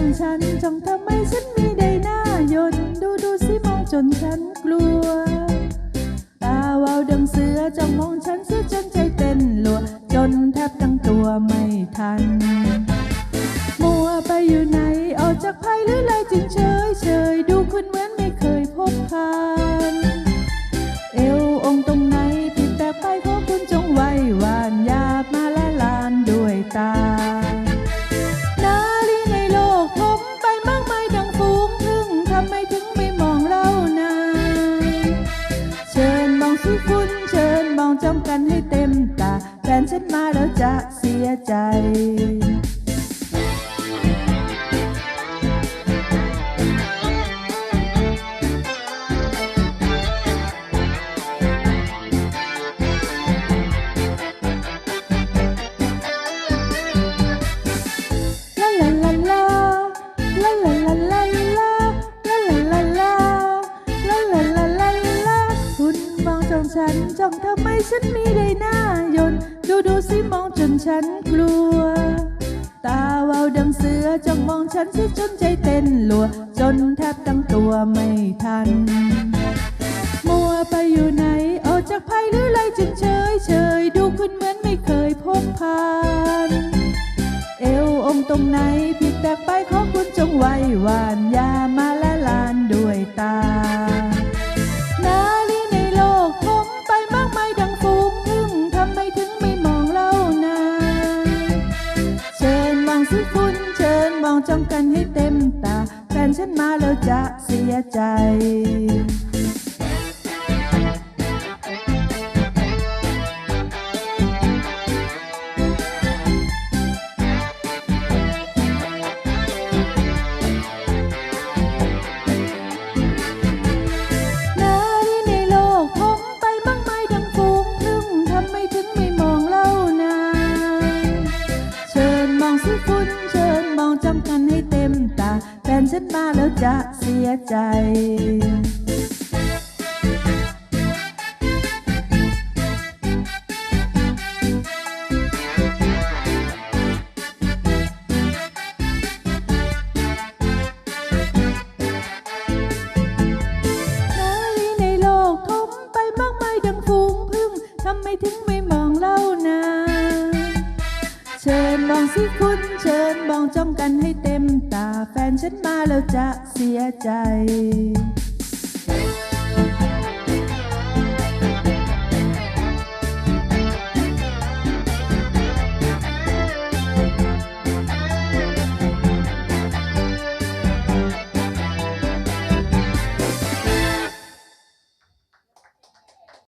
ขงฉันจ้องทำให้ฉันมีได้หน้ายนดูดูสิมองจนฉันกลัว ตาวาวดังเสือจ้องมองฉันเสียจนใจเต้นลัว จนแทบตั้งตัวไม่ทัน มัวไปอยู่ไหนออกจากภัยหรือเลยจึงเฉยเฉยดูคุณเหมือนไม่เคยพบผ่านเอวองตรงไหนผิดแต่ไปขอคุณจงไว้วานยามาละลานด้วยตา กันให้เต็มตาแฟนฉันมาแล้วจะเสียใจ ฉันจ้องทำไมฉันมีได้หน้ายนดูดูสิมองจนฉันกลัว ตาวาวดังเสือจ้องมองฉันสิจนใจเต้นรัว จนแทบตั้งตัวไม่ทัน มัวไปอยู่ไหนออกจากภัยหรือไรจึงเฉยเฉยดูคุณเหมือนไม่เคยพบผ่านเอวองตรงไหนผิดแปลกไปขอคุณจงไว้วานอยามาละลานด้วยตา จ้องกันให้เต็มตาแฟนฉันมาแล้วจะเสียใจ มองจ้องกันให้เต็มตาแฟนฉันมาแล้วจะเสียใจนาลีในโลกทมไปมากมายดังฝูงพึ่งทำไมถึงไม่มองเล่านาเชิญ ลองสิคุณเชิญมองจ้องกันให้เต็มตา แฟนฉันมาแล้วจะเสียใจ